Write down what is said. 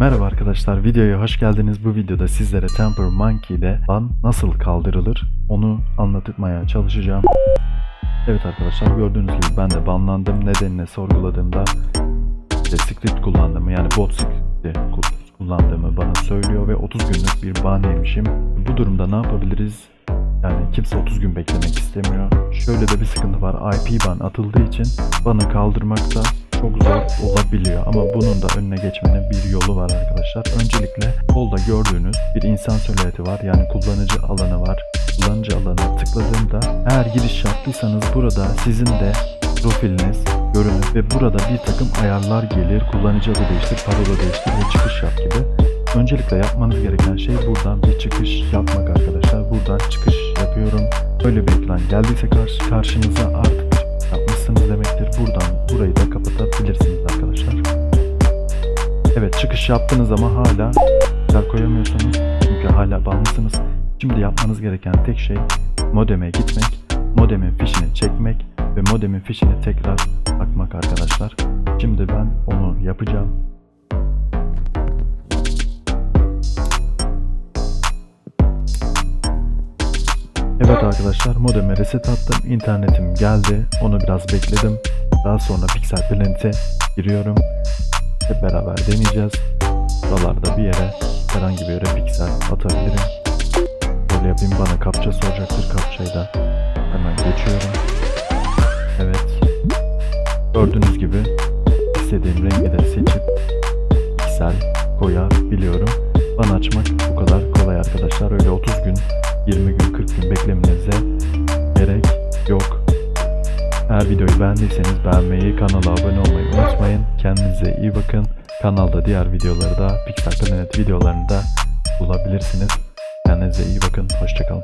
Merhaba arkadaşlar, videoya hoş geldiniz. Bu videoda sizlere Temper Monkey'de ban nasıl kaldırılır onu anlatmaya çalışacağım. Evet arkadaşlar gördüğünüz gibi ben de banlandım. Nedenini sorguladığımda işte script kullandığımı yani bot script'i ku- kullandığımı bana söylüyor ve 30 günlük bir ban yemişim. Bu durumda ne yapabiliriz? Yani kimse 30 gün beklemek istemiyor. Şöyle de bir sıkıntı var. IP ban atıldığı için banı kaldırmakta çok zor olabiliyor. Ama bunun da önüne geçmenin bir yolu var arkadaşlar. Öncelikle solda gördüğünüz bir insan silüeti var. Yani kullanıcı alanı var. Kullanıcı alanına tıkladığımda eğer giriş yaptıysanız burada sizin de profiliniz görünür ve burada bir takım ayarlar gelir. Kullanıcı adı değiştir, parola değiştir ve çıkış yap gibi. Öncelikle yapmanız gereken şey buradan bir çıkış yapmak arkadaşlar. Buradan çıkış yapıyorum. Böyle bir ekran geldiyse karşı, karşınıza artık Evet çıkış yaptınız ama hala yer koyamıyorsunuz. Çünkü hala bağımlısınız. Şimdi yapmanız gereken tek şey modeme gitmek, modemin fişini çekmek ve modemin fişini tekrar takmak arkadaşlar. Şimdi ben onu yapacağım. Evet arkadaşlar modeme reset attım. İnternetim geldi. Onu biraz bekledim. Daha sonra Pixel Planet'e giriyorum. Hep beraber deneyeceğiz. Buralarda bir yere herhangi bir yere piksel atabilirim. Böyle yapayım bana kapça soracaktır. Kapçayı da hemen geçiyorum. Evet. Gördüğünüz gibi istediğim rengi de seçip piksel koyabiliyorum. Bana açmak bu kadar kolay arkadaşlar. Öyle 30 gün, 20 gün, 40 gün Eğer videoyu beğendiyseniz beğenmeyi, kanala abone olmayı unutmayın. Kendinize iyi bakın. Kanalda diğer videoları da Pixel Planet videolarını da bulabilirsiniz. Kendinize iyi bakın. Hoşçakalın.